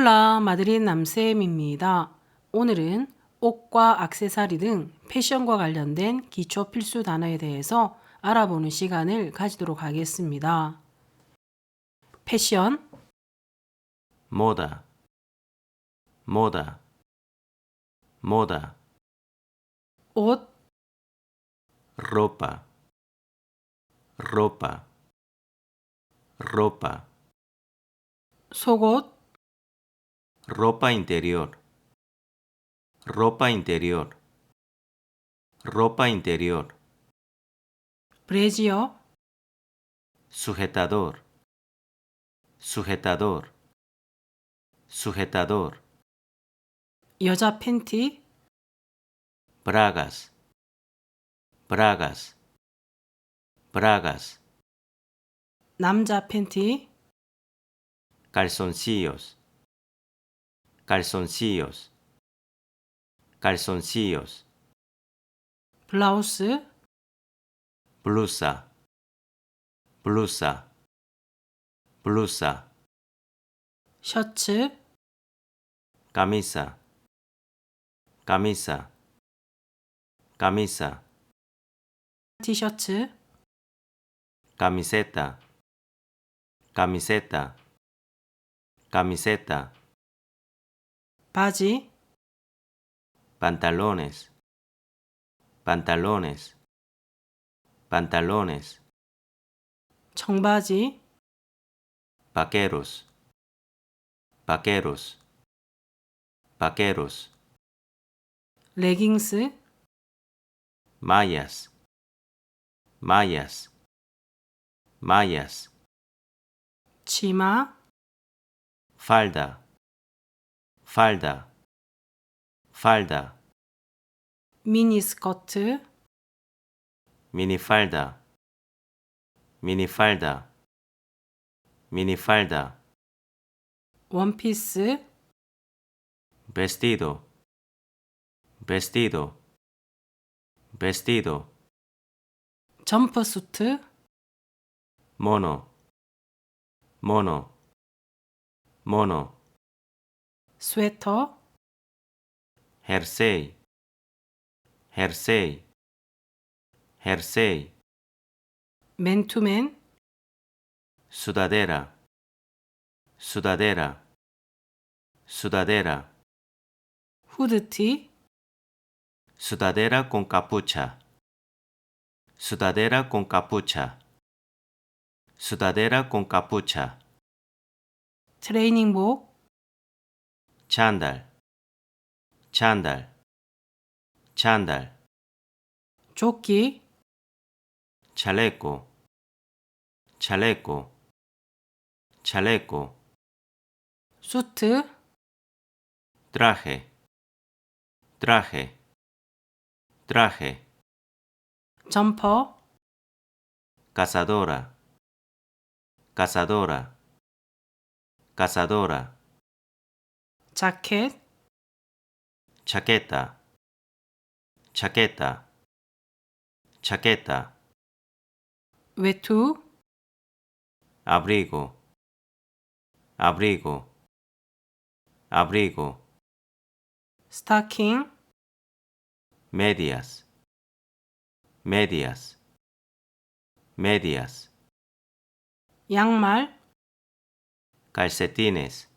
홀라 마드린 남쌤입니다. 오늘은 옷과 액세서리 등 패션과 관련된 기초 필수 단어에 대해서 알아보는 시간을 가지도록 하겠습니다. 패션, moda, moda, moda, 옷, ropa, ropa, ropa, 속옷, ropa interior, ropa interior, ropa interior, 브래지어, sujetador, sujetador, sujetador, 여자 팬티, bragas, bragas, bragas, 남자 팬티, calzoncillos, Calzoncillos, calzoncillos, 블라우스, blusa, blusa, blusa, 셔츠, camisa, camisa, camisa, 티셔츠, camiseta, camiseta, camiseta, 바지, pantalones, pantalones, pantalones, 청바지, vaqueros, vaqueros, vaqueros, 레깅스, mallas, mallas, mallas, 치마, falda, falda, falda, 미니스커트, minifalda, minifalda, minifalda, 원피스, vestido, vestido, vestido, 점퍼수트, mono, mono, mono, 스웨터, jersey, jersey, jersey, 맨투맨, sudadera, sudadera, sudadera, 후드티, sudadera con capucha, sudadera con capucha, sudadera con capucha, 트레이닝복, chándal, chándal, chándal, 조끼, chaleco, chaleco, chaleco, 수트, traje, traje, traje, 점퍼, cazadora, cazadora, cazadora, 자켓, chaqueta, chaqueta, chaqueta, 외투, abrigo, abrigo, abrigo, 스타킹, medias, medias, medias, 양말, calcetines,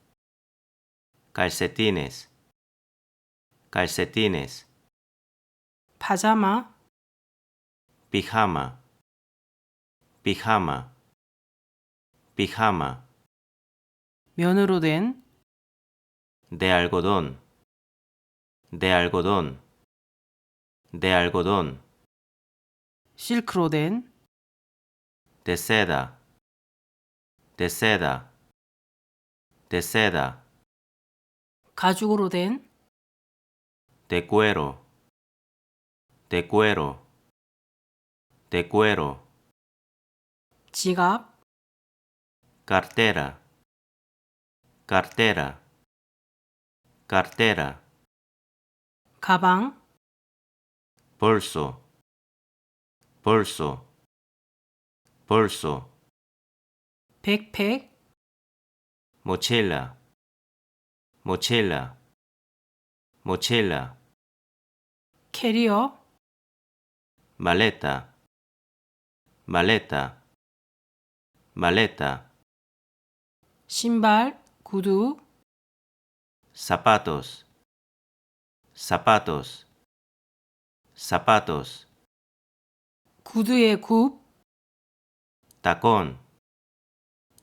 calcetines, calcetines, 파자마, pijama, pijama, pijama, 면으로 된 de algodón, de algodón, de algodón, 실크로 된 de seda, de seda, de seda, 가죽으로 된 de cuero, de cuero, de cuero, 지갑, cartera, cartera, cartera, 가방, bolso, bolso, bolso, 백팩, mochila, mochila, mochila, 캐리어, maleta, maleta, maleta, 신발, 구두, zapatos, zapatos, zapatos, 구두의 굽, tacón,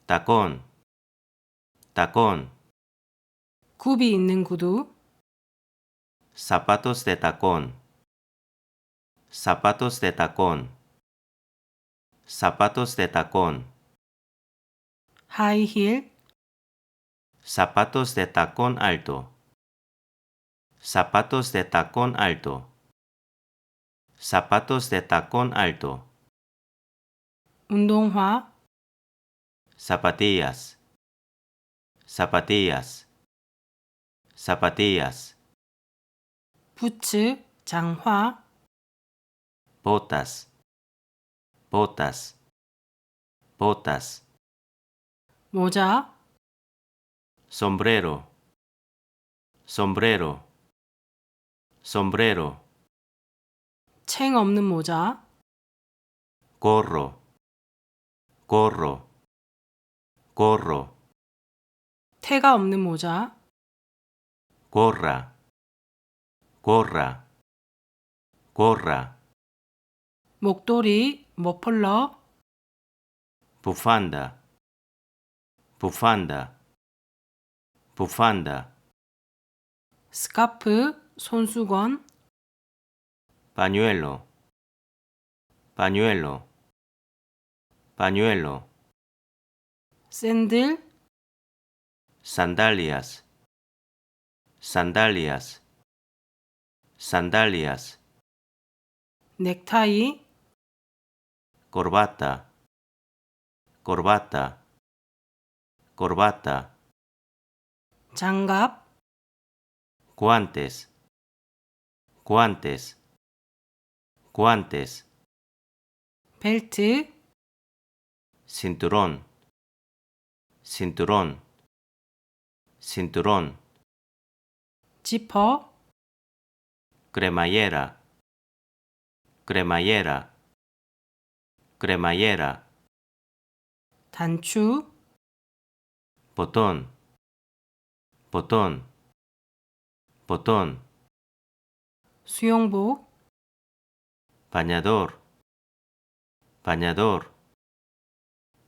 tacón, tacón, 굽이 있는 구두, zapatos de tacón, zapatos de tacón, zapatos de tacón, 하이힐, zapatos de tacón alto, zapatos de tacón alto, zapatos de tacón alto, 운동화, zapatillas, zapatillas, zapatillas, 부츠, 장화, botas, botas, botas, 모자, sombrero, sombrero, sombrero, 챙 없는 모자, gorro, gorro, gorro, 태가 없는 모자, gorra, gorra, gorra, 목도리, 머플러, bufanda, bufanda, bufanda, 스카프, 손수건, pañuelo, pañuelo, pañuelo, 샌들, sandalias, sandalias, sandalias, 넥타이, corbata, corbata, corbata, 장갑, guantes, guantes, guantes, 벨트, cinturón, cinturón, cinturón, 지퍼, cremallera, cremallera, cremallera, 단추, botón, botón, botón, 수영복, bañador, bañador,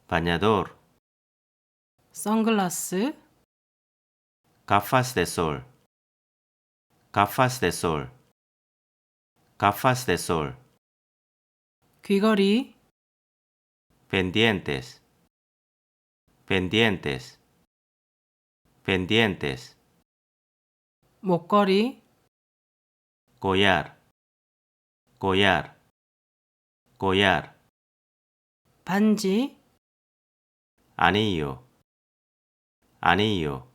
bañador, 선글라스, gafas de sol, gafas de sol, gafas de sol, 귀걸이, pendientes, pendientes, pendientes, 목걸이, collar, collar, collar, 반지, anillo, anillo,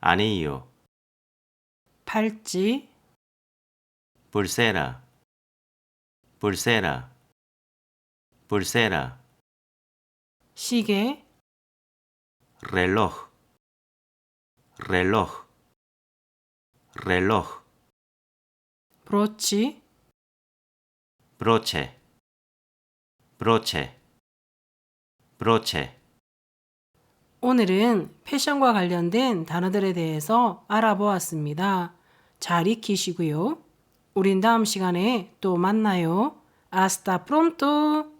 anillo, 팔찌, pulsera, pulsera, pulsera, 시계, reloj, reloj, reloj, 브로치, broche, broche, broche. 오늘은 패션과 관련된 단어들에 대해서 알아보았습니다. 잘 익히시고요. 우린 다음 시간에 또 만나요. 아스타 프롬토!